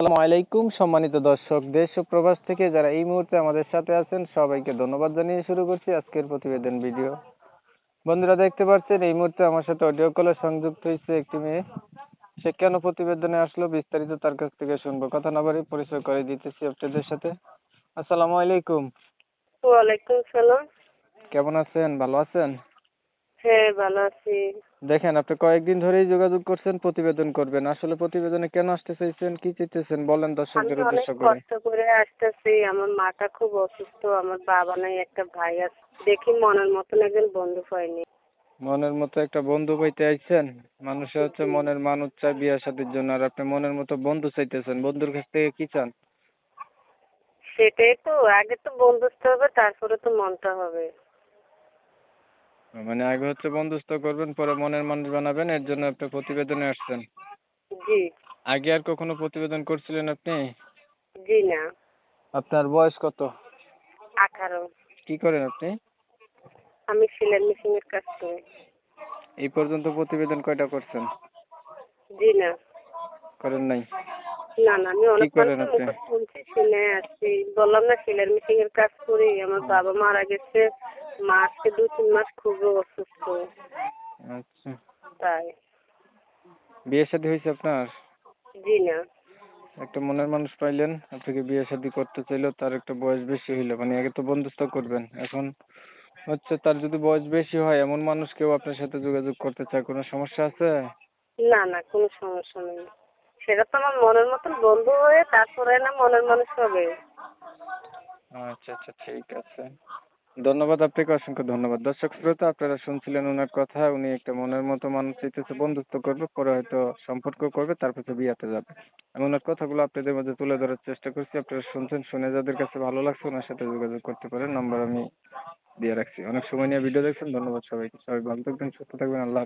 আসসালামু আলাইকুম সম্মানিত দর্শক দেশ ও প্রবাস থেকে যারা এই মুহূর্তে আমাদের সাথে আছেন সবাইকে ধন্যবাদ জানিয়ে শুরু করছি আজকের প্রতিবেদন ভিডিও। বন্ধুরা দেখতে পাচ্ছেন এই মুহূর্তে আমার সাথে অডিও কলে সংযুক্ত হয়েছে একটি মেয়ে। সে কেন প্রতিবেদনে আসলো বিস্তারিত তার কাছ থেকে শুনব। কথা না বাড়ি পরিচয় করে দিতেছি আপনাদের সাথে। আসসালামু আলাইকুম। ওয়ালাইকুম সালাম। কেমন আছেন? ভালো আছেন? হ্যাঁ ভালো আছি। দেখেন আপনি কয়েকদিন ধরেই যোগাযোগ করছেন প্রতিবেদন করবেন। আসলে প্রতিবেদনে কেন আসতে চাইছেন কি চাইতেছেন? বলেন দর্শকদের উদ্দেশ্য করে। কষ্ট করে আসতেছি। আমার মাটা খুব অসুস্থ আমার বাবা নাই একটা ভাই আছে। দেখি মনের মতন একজন বন্ধু পাইনি। মনের মতো একটা বন্ধু পাইতে আইছেন? মানুষের হচ্ছে মনের মানুষ চায় বিয়া শাদির জন্য। আর আপনি মনের মতো বন্ধু চাইতেছেন। বন্ধুর কাছ থেকে কি চান? সেটাই তো আগে তো বন্ধুত্ব হবে তারপরে তো মনটা হবে। মানে আগে হচ্ছে বন্ধুত্ব করবেন পরে মনের মানুষ বানাবেন এর জন্য আপনি প্রতিবেদনে আসছেন। জি। আগে আর কখনো প্রতিবেদন করছিলেন আপনি? জি না। আপনার বয়স কত? আঠারো। কি করেন আপনি? আমি সেলাই মেশিনের কাজ করি। এই পর্যন্ত প্রতিবেদন কয়টা করছেন? জি না। করেন নাই? না না আমি অনেক করেন আপনি? শুনছি শুনে আসছি বললাম না সেলাই মেশিনের কাজ করি। আমার বাবা মারা গেছে। মা আজকে দু তিন মাস খুবই অসুস্থ। আচ্ছা। তাই। বিয়ে শাদী হয়েছে আপনার? জি না। একটা মনের মানুষ পাইলেন আপনাকে বিয়ে শাদী করতে চাইলেও তার একটা বয়স বেশি হইল মানে আগে তো বন্ধুত্ব করবেন। এখন হচ্ছে তার যদি বয়স বেশি হয় এমন মানুষ কেউ আপনার সাথে যোগাযোগ করতে চায় কোনো সমস্যা আছে? না না কোনো সমস্যা নেই। সেটা তো আমার মনের মতন বন্ধু হয়ে তারপরে না মনের মানুষ হবে। আচ্ছা আচ্ছা ঠিক আছে। ধন্যবাদ, আপনাকে অসংখ্য ধন্যবাদ। দর্শক, শ্রোতা, আপনারা শুনছিলেন ওনার কথা, উনি একটা মনের মতো মানুষ চাইতেছে বন্ধুত্ব করবে, পরে হয়তো সম্পর্ক করবে, তারপর তো বিয়াতে যাবে। আমি ওনার কথাগুলো আপনাদের মধ্যে তুলে ধরার চেষ্টা করছি। আপনারা শুনছেন, শুনে যাদের কাছে ভালো লাগছে, ওনার সাথে যোগাযোগ করতে পারেন। নম্বর আমি দিয়ে রাখছি। অনেক সময় নিয়ে ভিডিও দেখছেন। ধন্যবাদ সবাইকে। সবাই ভালো থাকবেন, সুস্থ থাকবেন। আল্লাহ।